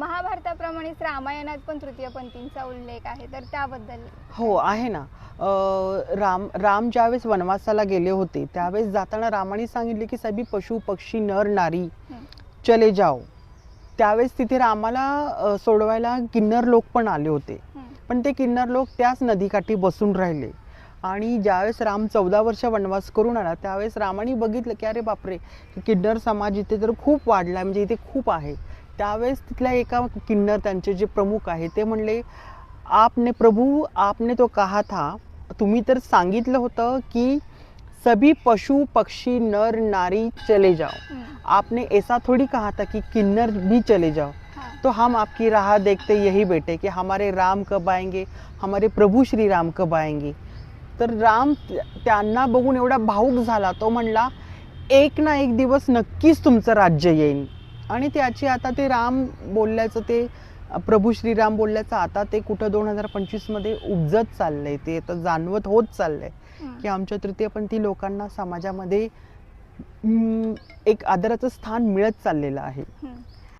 महाभारताप्रमाणेच रामायणात पण तृतीयपंथींचा उल्लेख आहे तर त्याबद्दल? हो आहे ना. राम राम ज्यावेळेस वनवासाला गेले होते त्यावेळेस जाताना रामाने सांगितले की सभी पशु पक्षी नर नारी. चले जाओ. त्यावेळेस तिथे रामाला सोडवायला किन्नर लोक पण आले होते. पण ते किन्नर लोक त्याच नदीकाठी बसून राहिले. आणि ज्यावेळेस राम चौदा वर्ष वनवास करून आला त्यावेळेस रामाने बघितलं की अरे बापरे किन्नर समाज इथे तर खूप वाढला म्हणजे इथे खूप आहे. त्यावेळेस तिथल्या एका किन्नर त्यांचे जे प्रमुख आहे ते म्हणले आपने प्रभू आपने तो कहा था तुम्ही तर सांगितलं होतं की सभी पशु पक्षी नर नारी चले जाओ. आपने ऐसा थोड़ी कहा था कि किन्नर भी चले जाओ. तो हम आपकी राह देखते यही बेटे कि हमारे राम कब आएंगे? हमारे प्रभू श्री राम कब आएंगे? तर राम त्या- त्यांना बघून एवढा भाऊक झाला. तो म्हणला एक ना एक दिवस नक्कीच तुमचं राज्य येईल आणि त्याची आता ते राम बोलल्याचं ते प्रभू श्रीराम बोलल्याचं आता ते कुठं दोन हजार पंचवीसमध्ये उपजत चाललंय ते आता जाणवत होत चाललंय. की आमच्या तृतीयपंथी लोकांना समाजामध्ये एक आदराचं स्थान मिळत चाललेलं आहे.